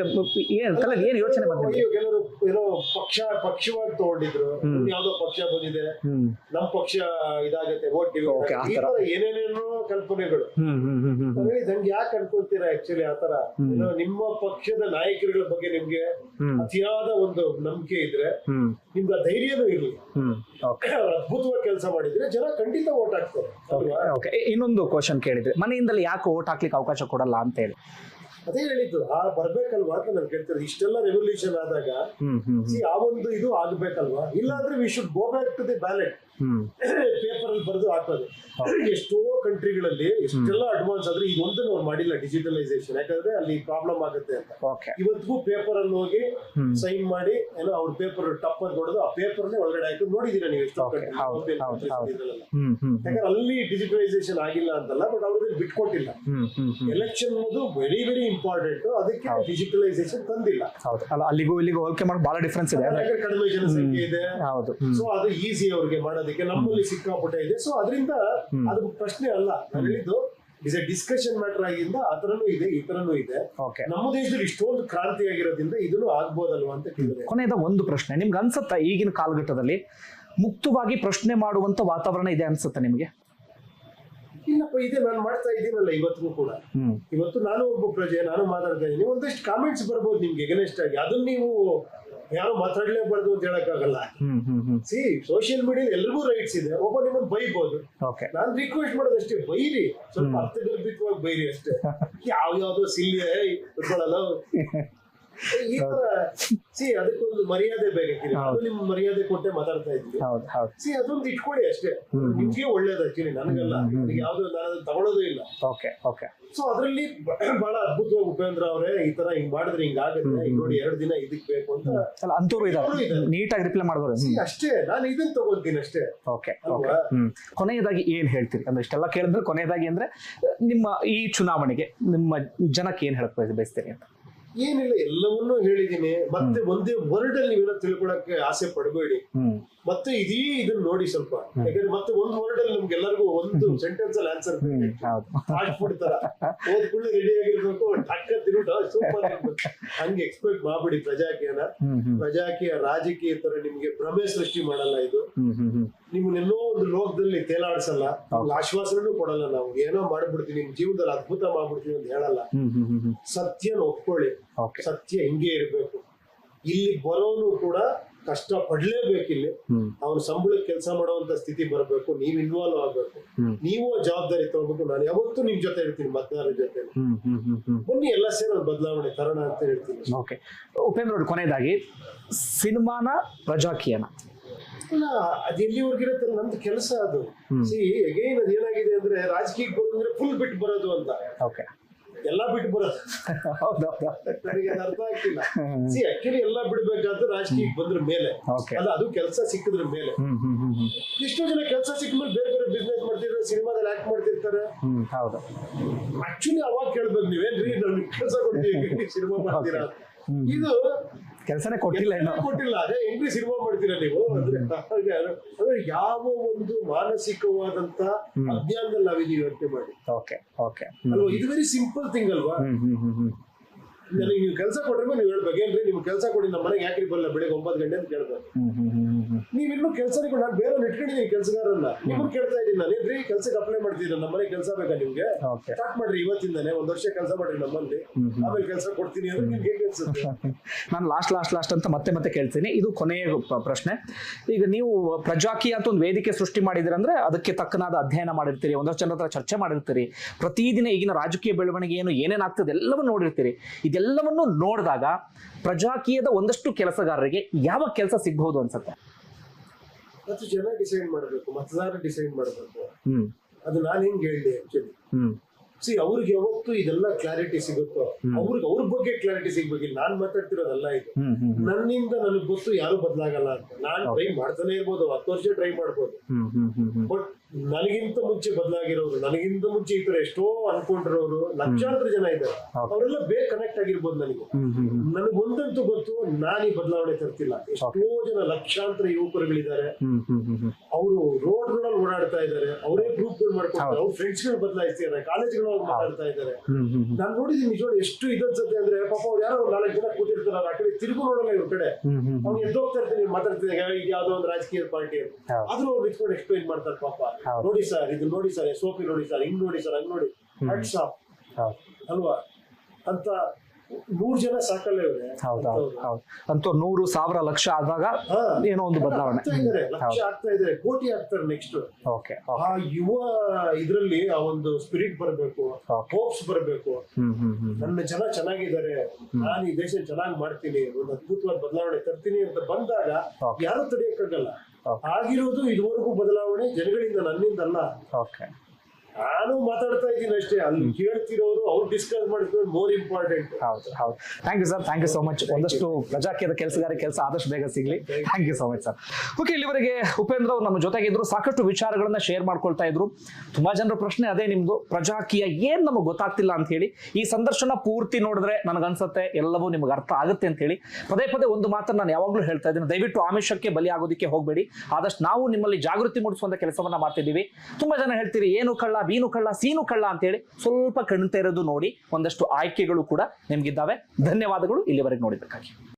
ಏನ್ ಕಲರ್ ಏನು ಯೋಚನೆ ಬಂದಿದೆ? ಕೆಲವರು ಏನೋ ಪಕ್ಷ ಪಕ್ಷವಾಗಿ ತಗೊಂಡಿದ್ರು. ಯಾವ್ದೋ ಪಕ್ಷ ಬಂದಿದೆ. ನಮ್ಮ ನಮ್ ಪಕ್ಷ ಇದಾಗತ್ತೆ ವೋಟ್ ಏನೇನೇನೋ ಕಲ್ಪನೆಗಳು. ನಂಗೆ ಯಾಕೆ ಅನ್ಕೊಳ್ತೀರಾ ಆಕ್ಚುಲಿ ಆತರ ನಿಮ್ಮ ಪಕ್ಷದ ನಾಯಕರುಗಳ ಬಗ್ಗೆ ನಿಮ್ಗೆ. ಅತಿಯಾದ ಒಂದು ನಂಬಿಕೆ ಇದ್ರೆ ನಿಮ್ಗೆ ಧೈರ್ಯನೂ ಇರ್ಲಿ. ಅದ್ಭುತವಾಗಿ ಕೆಲಸ ಮಾಡಿದ್ರೆ ಜನ ಖಂಡಿತ ವೋಟ್ ಹಾಕ್ತಾರೆ. ಓಕೆ ಇನ್ನೊಂದು ಕ್ವಶನ್ ಕೇಳಿದ್ರೆ ಮನೆಯಿಂದಲೇ ಯಾಕೆ ಓಟ್ ಹಾಕ್ಲಿಕ್ಕೆ ಅವಕಾಶ ಕೊಡಲ್ಲ ಅಂತ ಹೇಳಿ. ಅದೇ ಹೇಳಿದ್ದು ಆ ಬರ್ಬೇಕಲ್ವಾ ಅಂತ ನಾನು ಕೇಳ್ತಾರೆ ಇಷ್ಟೆಲ್ಲ ರೆವಲ್ಯೂಷನ್ ಆದಾಗ ಆ ಒಂದು ಇದು ಆಗ್ಬೇಕಲ್ವಾ? ಇಲ್ಲಾಂದ್ರೆ we should go back to the ballot paper ಅಲ್ಲಿ ಬರೆದು ಹಾಕೋದು ಎಷ್ಟೋ ಕಂಟ್ರಿಗಳಲ್ಲಿ ಎಷ್ಟೆಲ್ಲ ಅಡ್ವಾನ್ಸ್ ಆದ್ರೆ ಈಗ ಒಂದನ್ನು ಅವ್ರು ಮಾಡಿಲ್ಲ ಡಿಜಿಟಲೈಸೇಷನ್ ಯಾಕಂದ್ರೆ ಅಲ್ಲಿ ಪ್ರಾಬ್ಲಮ್ ಆಗುತ್ತೆ ಅಂತ. ಇವತ್ತಿಗೂ ಪೇಪರ್ ಅಲ್ಲಿ ಹೋಗಿ ಸೈನ್ ಮಾಡಿ ಏನೋ ಅವ್ರ ಪೇಪರ್ ಟಪ್ ಅಂತ ಹೊಡೆದು ಆ ಪೇಪರ್ ಒಳಗಡೆ ಆಯ್ತು ನೋಡಿದೀರಾ ನೀವು ಎಷ್ಟೋ ಯಾಕಂದ್ರೆ ಅಲ್ಲಿ ಡಿಜಿಟಲೈಸೇಷನ್ ಆಗಿಲ್ಲ ಅಂತಲ್ಲ ಬಟ್ ಅವ್ರಿಗೆ ಬಿಟ್ಕೊಟ್ಟಿಲ್ಲ. ಎಲೆಕ್ಷನ್ ಅನ್ನೋದು ವೆರಿ ವೆರಿ ಇಂಪಾರ್ಟೆಂಟ್ ಅದಕ್ಕೆ ಡಿಜಿಟಲೈಸೇಷನ್ ತಂದಿಲ್ಲ. ಅಲ್ಲಿಗೂ ಇಲ್ಲಿಗೂ ಹೋಲಿಕೆ ಮಾಡಿ ಬಹಳ ಡಿಫ್ರೆನ್ಸ್ ಇದೆ. ಕಡಿಮೆ ಜನಸಂಖ್ಯೆ ಇದೆ. ಸೊ ಅದು ಈಸಿ ಅವ್ರಿಗೆ ಮಾಡೋದಕ್ಕೆ ನಮ್ಮಲ್ಲಿ ಸಿಕ್ಕಾಪಟ್ಟೆ ಇದೆ. ಸೊ ಅದರಿಂದ ಅದು ಪ್ರಶ್ನೆ ಅಲ್ಲ. ನಾನು ಹೇಳಿದ್ದು ಇಸ್ ಎ ಡಿಸ್ಕಷನ್ ಮ್ಯಾಟರ್ ಆಗಿಂದ ಆ ಥರನೂ ಇದೆ ಈ ತರನೂ ಇದೆ. ಓಕೆ ನಮ್ಮ ದೇಶದಲ್ಲಿ ಇಷ್ಟೊಂದು ಕ್ರಾಂತಿ ಆಗಿರೋದ್ರಿಂದ ಇದನ್ನು ಆಗ್ಬೋದಲ್ವಾ ಅಂತ ಕೇಳಿದೆ. ಕೊನೆಯದ ಒಂದು ಪ್ರಶ್ನೆ ನಿಮ್ಗೆ ಅನ್ಸುತ್ತಾ ಈಗಿನ ಕಾಲಘಟ್ಟದಲ್ಲಿ? ಮುಕ್ತವಾಗಿ ಪ್ರಶ್ನೆ ಮಾಡುವಂತ ವಾತಾವರಣ ಇದೆ ಅನ್ಸುತ್ತಾ ನಿಮಗೆ? ಇಲ್ಲಪ್ಪ ಇದೆ ನಾನು ಮಾಡ್ತಾ ಇದ್ದೀನಲ್ಲ ಇವತ್ತಿಗೂ ಕೂಡ. ಇವತ್ತು ನಾನು ಒಬ್ಬ ಪ್ರಜೆ ನಾನು ಮಾತಾಡ್ತಾ ಇದ್ದೀನಿ. ಒಂದಷ್ಟು ಕಾಮೆಂಟ್ಸ್ ಬರ್ಬೋದು ನಿಮ್ಗೆ ಎಗನೆಸ್ಟ್ ಆಗಿ. ಅದನ್ನ ನೀವು ಯಾರು ಮಾತಾಡ್ಲೇಬಾರ್ದು ಅಂತ ಹೇಳಕ್ಕಾಗಲ್ಲ. ಸಿ ಸೋಷಿಯಲ್ ಮೀಡಿಯಾ ಎಲ್ರಿಗೂ ರೈಟ್ಸ್ ಇದೆ. ಒಬ್ಬ ನಿಮ್ಮನ್ನ ಬೈಬಹುದು ಓಕೆ ನಾನು ರಿಕ್ವೆಸ್ಟ್ ಮಾಡೋದಷ್ಟೇ ಬೈರಿ. ಸ್ವಲ್ಪ ಅರ್ಥಗರ್ಭಿತವಾಗಿ ಬೈರಿ ಅಷ್ಟೇ. ಯಾವ ಯಾವ್ದೋ ಸಿಲ್ಲಿ ಈ ತರ ಸಿ ಅದಕ್ಕೊಂದು ಮರ್ಯಾದೆ ಬೇಕಾಗಿದೆ ಅದು ನಿಮ್ ಮರ್ಯಾದೆ ಕೊಟ್ಟೆ ಮಾತಾಡ್ತಾ ಇದ್ದೀವಿ ಹೌದು ಹೌದು. ಸಿ ಅದೊಂದು ಇಟ್ಕೊಳ್ಳಿ ಅಷ್ಟೇ. ನಿಮ್ಗೆ ಒಳ್ಳೇದು ಆಕ್ಚುಲಿ ನನಗಲ್ಲ. ನನಗೆ ಯಾವ್ದು ನಾನು ಅದನ್ನ ತಗೊಳ್ಳೋದು ಇಲ್ಲ. Okay okay. ಸೊ ಅದರಲ್ಲಿ ಬಹಳ ಅದ್ಭುತವಾಗಿ ಉಪೇಂದ್ರ ಅವರೇ ಈ ತರ ಹಿಂಗ್ ಮಾಡಿದ್ರೆ ಹಿಂಗ್ ಆಗುತ್ತೆ. ನೋಡಿ ಎರಡು ದಿನ ಇದಕ್ ಬೇಕು ಅಂತ ಅಲ್ಲ ಅಂತೂರು ಇದಾರೆ ನೀಟಾಗಿ ರಿಪ್ಲೈ ಮಾಡ್ಬೋದು ಅಷ್ಟೇ. ನಾನು ಇದನ್ನ ತಗೊಂತೀನಿ ಅಷ್ಟೇ. Okay okay. ಕೊನೆಯದಾಗಿ ಏನ್ ಹೇಳ್ತೀರಿ? ಅಂದ್ರೆ ಇಷ್ಟೆಲ್ಲ ಕೇಳಿದ್ರೆ ಕೊನೆಯದಾಗಿ ಅಂದ್ರೆ ನಿಮ್ಮ ಈ ಚುನಾವಣೆಗೆ ನಿಮ್ಮ ಜನಕ್ಕೆ ಏನ್ ಹೇಳಕ್ ಬಯಸ್- ಬಯಸ್ತೀರಿ ಅಂತ? ಏನಿಲ್ಲ ಎಲ್ಲವನ್ನೂ ಹೇಳಿದೀನಿ ಮತ್ತೆ ಒಂದೇ ವರ್ಡ್ ಅಲ್ಲಿ ನೀವೆಲ್ಲ ತಿಳ್ಕೊಳಕ್ಕೆ ಆಸೆ ಪಡಬೇಡಿ. ಮತ್ತೆ ಇದೀ ಇದನ್ನ ನೋಡಿ ಸ್ವಲ್ಪ. ಯಾಕಂದ್ರೆ ಮತ್ತೆ ಒಂದು ವರ್ಡ್ ಅಲ್ಲಿ ನಮ್ಗೆ ಎಲ್ಲರಿಗೂ ಒಂದು ಸೆಂಟೆನ್ಸ್ ಅಲ್ಲಿ ಆನ್ಸರ್ ಫಾಸ್ಟ್ ಫುಡ್ ತರ. ಓದ್ ಕೂಡಲೇ ರೆಡಿ ಆಗಿರ್ಬೇಕು ಟಕ್ಕ ತಿರುಟ ಸೂಪರ್ ಹಂಗೆ ಎಕ್ಸ್ಪೆಕ್ಟ್ ಮಾಡ್ಬಿಡಿ ಪ್ರಜಾಕೀಯನ. ಪ್ರಜಾಕೀಯ ರಾಜಕೀಯ ತರ ನಿಮ್ಗೆ ಭ್ರಮೆ ಸೃಷ್ಟಿ ಮಾಡಲ್ಲ ಇದು. ನಿಮ್ಮನ್ನೆಲ್ಲೋ ಒಂದು ಲೋಕದಲ್ಲಿ ತೇಲಾಡಿಸಲ್ಲ. ಆಶ್ವಾಸನೂ ಕೊಡಲ್ಲ ನಾವು. ಏನೋ ಮಾಡ್ಬಿಡ್ತೀವಿ ನಿಮ್ ಜೀವನದಲ್ಲಿ ಅದ್ಭುತ ಮಾಡ್ಬಿಡ್ತೀವಿ ಅಂತ ಹೇಳಲ್ಲ. ಸತ್ಯನ ಒಪ್ಕೊಳ್ಳಿ. ಸತ್ಯ ಹಿಂಗೆ ಇರಬೇಕು. ಇಲ್ಲಿ ಬರೋನು ಕೂಡ ಕಷ್ಟ ಪಡ್ಲೇಬೇಕಿಲ್ಲಿ ಅವನ ಸಂಬಳಕ್ಕೆ ಕೆಲಸ ಮಾಡುವಂತ ಸ್ಥಿತಿ ಬರಬೇಕು ನೀವ್ ಇನ್ವಾಲ್ವ್ ಆಗ್ಬೇಕು. ನೀವು ಜವಾಬ್ದಾರಿ ತಗೋಬೇಕು. ನಾನು ಯಾವತ್ತೂ ನಿಮ್ ಜೊತೆ ಇರ್ತೀನಿ ಮತದಾರರ ಜೊತೆ. ಬನ್ನಿ ಎಲ್ಲ ಸೇರಿ ಒಂದು ಬದಲಾವಣೆ ತರೋಣ ಅಂತ ಹೇಳ್ತೀನಿ. ಓಕೆ. ಉಪೇಂದ್ರ ಅವ್ರು ಕೊನೆಯದಾಗಿ ಸಿನಿಮಾನ ಪ್ರಜಾಕೀಯನ? ಇಲ್ಲ ಅದು ಎಲ್ಲಿವರೆಗಿರುತ್ತೆ ನಮ್ದು ಕೆಲಸ ಅದು. ಸಿ ಅಗೈನ್ ಅದು ಏನಾಗಿದೆ ಅಂದ್ರೆ ರಾಜಕೀಯಕ್ಕೆ ಬಂದ್ರೆ ಫುಲ್ ಬಿಟ್ಟು ಬರೋದು ಅಂತ. ಓಕೆ. ಎಲ್ಲಾ ಬಿಟ್ಟು ಬರೋದು. ನನಗೆ ಅದು ಅರ್ಥ ಆಗ್ತಿಲ್ಲ. ಸಿ ಆಕ್ಚುಲಿ ಎಲ್ಲ ಬಿಡ್ಬೇಕಾದ್ರೆ ರಾಜಕೀಯಕ್ಕೆ ಬಂದ್ರ ಮೇಲೆ. ಅಲ್ಲ ಅದು ಕೆಲಸ ಸಿಕ್ಕಿದ್ರ ಮೇಲೆ. ಹ್ಮ್ ಹ್ಮ್ ಹ್ಮ್ ಹ್ಮ್. ಎಷ್ಟೋ ಜನ ಕೆಲಸ ಸಿಕ್ಕ ಮೇಲೆ ಬೇರೆ ಬೇರೆ ಬಿಸ್ನೆಸ್ ಮಾಡ್ತಿರ್ತಾರೆ ಸಿನಿಮಾದಲ್ಲಿ ಆಕ್ಟ್ ಮಾಡ್ತಿರ್ತಾರೆ. ಹ್ಮ್ ಹೌದು. ಆಕ್ಚುಲಿ ಅವಾಗ ಕೇಳ್ಬೇಕು ನೀವೇನ್ರಿ? ನಮ್ಗೆ ಕೆಲಸ ಕೊಡ್ತೀವಿ ಸಿನಿಮಾ ಮಾಡ್ತೀರಾ ಇದು ಕೆಲಸನೇ ಕೊಟ್ಟಿಲ್ಲ ಇನ್ನು. ಕೊಟ್ಟಿಲ್ಲ ಅದೇ ಹೆಂಗ್ರಿ ಸಿನಿಮಾ ಮಾಡ್ತೀರಾ ನೀವು? ಅಂದ್ರೆ ಅಂದ್ರೆ ಯಾವ ಒಂದು ಮಾನಸಿಕವಾದಂತ. ಅಜ್ಞಾನದಲ್ಲಿ ನಾವಿದೀವಿ ಯೋಚನೆ ಮಾಡಿ. ಓಕೆ ಓಕೆ ಇದು ವೆರಿ ಸಿಂಪಲ್ ಥಿಂಗ್ ಅಲ್ವಾ? ಹ್ಮ್ ಹ್ಮ್ ಹ್ಮ್ ಹ್ಮ್. ನನಗೆ ನೀವು ಕೆಲಸ ಕೊಟ್ರೆ ನೀವು ಹೇಳ್ಬೇಕು. ಏನ್ರಿ? ನಿಮ್ ಕೆಲಸ ಕೊಡಿ ನಮ್ಮ ಮನೆಗೆ ಯಾಕ್ರಿ ಬರಲ್ಲ? ಬೆಳಿಗ್ಗೆ ಒಂಬತ್ತು ಗಂಟೆ ಅಂತ ಕೇಳ್ಬೇಕು. ನೀವ್ ಇನ್ನೂ ಕೆಲಸ ಕೊಡಿ ನಾನು ಬೇರೆ ಇಟ್ಕೊಂಡಿದ್ದೀನಿ ಕೆಲಸಗಾರನ್ನ. ನಿಮ್ಗೆ ಕೇಳ್ತಾ ಇದ್ದೀನಿ ನಾನು. ಏನ್ರಿ? ಕೆಲ್ಸಕ್ಕೆ ಅಪ್ಲೈ ಮಾಡ್ತಿದ್ದೀನಿ ನಮ್ಮ ಮನೆ ಕೆಲಸ ಬೇಕಾ ನಿಮ್ಗೆ? ಸ್ಟಾರ್ಟ್ ಮಾಡ್ರಿ ಇವತ್ತಿಂದಾನೆ. ಒಂದ್ ವರ್ಷ ಕೆಲಸ ಮಾಡ್ರಿ ನಮ್ಮಲ್ಲಿ. ಆಮೇಲೆ ಕೆಲಸ ಕೊಡ್ತೀನಿ ಅಂದ್ರೆ ನಿಮ್ಗೆ ಹೇಗೆ ಅನ್ಸುತ್ತೆ ನಾನು ಲಾಸ್ಟ್ ಲಾಸ್ಟ್ ಲಾಸ್ಟ್ ಅಂತ ಮತ್ತೆ ಮತ್ತೆ ಕೇಳ್ತೀನಿ. ಇದು ಕೊನೆಯ ಪ್ರಶ್ನೆ. ಈಗ ನೀವು ಪ್ರಜಾಕಿ ಅಂತ ಒಂದು ವೇದಿಕೆ ಸೃಷ್ಟಿ ಮಾಡಿದಿರಿ ಅಂದ್ರೆ ಅದಕ್ಕೆ ತಕ್ಕನಾದ ಅಧ್ಯಯನ ಮಾಡಿರ್ತೀರಿ ಒಂದಷ್ಟು ಜನರ ಹತ್ರ ಚರ್ಚೆ ಮಾಡಿರ್ತೀರಿ. ಪ್ರತಿದಿನ ಈಗಿನ ರಾಜಕೀಯ ಬೆಳವಣಿಗೆ ಏನು ಏನೇನಾಗ್ತದೆ ಎಲ್ಲವನ್ನೂ ನೋಡಿರ್ತೀರಿ. ಇದೆಲ್ಲವನ್ನು ನೋಡಿದಾಗ ಪ್ರಜಾಕೀಯದ ಒಂದಷ್ಟು ಕೆಲಸಗಾರರಿಗೆ ಯಾವ ಕೆಲಸ ಸಿಗ್ಬಹುದು ಅನ್ಸುತ್ತೆ? ಮತ್ತು ಜನ ಡಿಸೈಡ್ ಮಾಡಬೇಕು ಮತದಾರ ಡಿಸೈಡ್ ಮಾಡಬೇಕು. ಅದು ನಾನು ಹೆಂಗ್ ಹೇಳಿದೆ ಆಕ್ಚುಲಿ ಸಿ ಅವ್ರಿಗೆ ಯಾವತ್ತು ಇದೆಲ್ಲ ಕ್ಲಾರಿಟಿ ಸಿಗುತ್ತೋ. ಅವ್ರಿಗೆ ಅವ್ರ ಬಗ್ಗೆ ಕ್ಲಾರಿಟಿ ಸಿಗ್ಬೇಕು ನಾನ್ ಮಾತಾಡ್ತಿರೋದಲ್ಲ ಇದು. ನನ್ನಿಂದ ನನಗೆ ಗೊತ್ತು ಯಾರು ಬದಲಾಗಲ್ಲ ಅಂತ. ನಾನು ಟ್ರೈ ಮಾಡ್ತಾನೆ ಇರ್ಬೋದು ಹತ್ತು ವರ್ಷ ಟ್ರೈ ಮಾಡ್ಬೋದು. ಬಟ್ ನನಗಿಂತ ಮುಂಚೆ ಬದಲಾಗಿರೋರು ನನಗಿಂತ ಮುಂಚೆ ಈ ತರ ಎಷ್ಟೋ ಅನ್ಕೊಂಡಿರೋರು ಲಕ್ಷಾಂತರ ಜನ ಇದ್ದಾರೆ. ಅವರೆಲ್ಲ ಬೇಗ ಕನೆಕ್ಟ್ ಆಗಿರ್ಬೋದು ನನಗೆ. ಒಂದಂತೂ ಗೊತ್ತು ನಾನು ಈ ಬದಲಾವಣೆ ತರ್ತಿಲ್ಲ. ಎಷ್ಟೋ ಜನ ಲಕ್ಷಾಂತರ ಯುವಕರುಗಳಿದ್ದಾರೆ. ಅವರು ರೋಡ್ಗಳಲ್ಲಿ ಓಡಾಡ್ತಾ ಇದ್ದಾರೆ. ಅವರೇ ಗ್ರೂಪ್ಗಳು ಮಾಡ್ಕೊಳ್ತಾರೆ ಅವ್ರ ಫ್ರೆಂಡ್ಸ್ಗಳು ಬದಲಾಯಿಸ್ತಿದ್ದಾರೆ. ಕಾಲೇಜ್ಗಳಲ್ಲಿ ಮಾತಾಡ್ತಾ ಇದ್ದಾರೆ. ನಾನು ನೋಡಿದೀನಿ ನಿಜವಾಗ್ಲೂ ಎಷ್ಟು ಇದನ್ಸತ್ತೆ ಅಂದ್ರೆ ಪಾಪ ಅವ್ರು ಯಾರೋ ನಾಲ್ಕು ಜನ ಕೂತಿರ್ತಾರೆ ಆ ಕಡೆ ತಿರುಗು ನೋಡಲ್ಲ ಇವ್ರ ಕಡೆ. ಅವ್ರು ಅವ್ನು ಎದ್ದೋಗ್ತಾ ಇರ್ತೀನಿ ಮಾತಾಡ್ತಿದ್ದಾಗ ಈಗ ಯಾವ್ದೋ ಒಂದು ರಾಜಕೀಯ ಪಾರ್ಟಿ. ಆದ್ರೂ ಅವ್ರು ನಿಂತ್ಕೊಂಡು ಎಕ್ಸ್ಪ್ಲೈನ್ ಮಾಡ್ತಾರೆ ಪಾಪ. ಹೌದು. ನೋಡಿ ಸರ್ ಇದು ನೋಡಿ ಸರ್ ಸೋಫಿ ನೋಡಿ ಸರ್ ಹಿಂಗ್ ನೋಡಿ ಸರ್ ಹಂಗ್ ನೋಡಿ. ಹಟ್ ಶಾಪ್ ಹೌದು. ಅಲ್ವಾ? ಅಂತ ನೂರ್ ಜನ ಸಾಕಲ್ಲ ಇವ್ರೆ ಹೌದು ಹೌದು ಹೌದು. ಅಂತೂ ನೂರು ಸಾವಿರ ಲಕ್ಷ ಆದಾಗ ಹಾ. ಏನೋ ಒಂದು ಬದಲಾವಣೆ. ಆಗ್ತಾ ಇದಾರೆ ಲಕ್ಷ ಆಗ್ತಾ ಇದಾರೆ ಕೋಟಿ ಆಗ್ತಾರೆ ನೆಕ್ಸ್ಟ್ ಓಕೆ ಆ ಯುವ ಇದ್ರಲ್ಲಿ ಆ ಒಂದು ಸ್ಪಿರಿಟ್ ಬರಬೇಕು Okay. ಹೋಪ್ಸ್ ಬರಬೇಕು. ಹ್ಮ್ ಹ್ಮ್ ಹ್ಮ್ ನನ್ನ ಜನ ಚೆನ್ನಾಗಿದ್ದಾರೆ ನಾನು ಈ ದೇಶ ಚೆನ್ನಾಗಿ ಮಾಡ್ತೀನಿ ಒಂದು ಅದ್ಭುತವಾದ ಬದಲಾವಣೆ ತರ್ತೀನಿ ಅಂತ ಬಂದಾಗ Okay. ಯಾರು ತಡೆಯಕ್ಕಾಗಲ್ಲ. ಆಗಿರೋದು ಇದುವರೆಗೂ ಬದಲಾವಣೆ ಜನಗಳಿಂದ ನನ್ನಿಂದಲ್ಲ ಓಕೆ ನಾನು ಮಾತಾಡ್ತಾ ಇದ್ದೀನಿ ಅಷ್ಟೇ. ಅಲ್ಲಿ ಕೇಳ್ತಿರೋರು ಅವ್ರು ಡಿಸ್ಕಸ್ ಮಾಡಿದ್ರು ಮೋರ್ ಇಂಪಾರ್ಟೆಂಟ್ ಹೌದು ಹೌದು. Thank you sir thank you so much ಒಂದಷ್ಟು ಪ್ರಜಾಕೀಯದ ಕೆಲಸಗಾರ ಕೆಲಸ ಆದಷ್ಟು ಬೇಗ ಸಿಗ್ಲಿ. Thank you so much sir okay ಇಲ್ಲಿವರೆಗೆ ಉಪೇಂದ್ರ ಅವರು ನಮ್ಮ ಜೊತೆಗಿದ್ರು. ಸಾಕಷ್ಟು ವಿಚಾರಗಳನ್ನ ಶೇರ್ ಮಾಡ್ಕೊಳ್ತಾ ಇದ್ರು. ತುಂಬಾ ಜನರ ಪ್ರಶ್ನೆ ಅದೇ ನಿಮ್ದು. ಪ್ರಜಾಕೀಯ ಏನ್ ನಮಗೆ ಗೊತ್ತಾಗ್ತಿಲ್ಲ ಅಂತ ಹೇಳಿ. ಈ ಸಂದರ್ಶನ ಪೂರ್ತಿ ನೋಡಿದ್ರೆ ನನಗನ್ಸುತ್ತೆ ಎಲ್ಲವೂ ನಿಮಗೆ ಅರ್ಥ ಆಗುತ್ತೆ ಅಂತ ಹೇಳಿ. ಪದೇ ಪದೇ ಒಂದು ಮಾತನ್ನು ನಾನು ಯಾವಾಗಲೂ ಹೇಳ್ತಾ ಇದ್ದೀನಿ. ದಯವಿಟ್ಟು ಆಮಿಷಕ್ಕೆ ಬಲಿ ಆಗೋದಕ್ಕೆ ಹೋಗಬೇಡಿ. ಆದಷ್ಟು ನಾವು ನಿಮ್ಮಲ್ಲಿ ಜಾಗೃತಿ ಮೂಡಿಸುವಂತ ಕೆಲಸವನ್ನ ಮಾಡ್ತಿದ್ದೀವಿ. ತುಂಬಾ ಜನ ಹೇಳ್ತೀರಿ ಏನು ಕಳ್ಳ ಬೀನು ಕಳ್ಳ ಸೀನು ಕಳ್ಳ ಅಂತ ಹೇಳಿ ಸ್ವಲ್ಪ ಕಣ್ತಾ ಇರೋದು ನೋಡಿ ಒಂದಷ್ಟು ಆಯ್ಕೆಗಳು ಕೂಡ ನಿಮ್ಗಿದ್ದಾವೆ. ಧನ್ಯವಾದಗಳು. ಇಲ್ಲಿವರೆಗೆ ನೋಡಿದ್ದಕ್ಕಾಗಿ.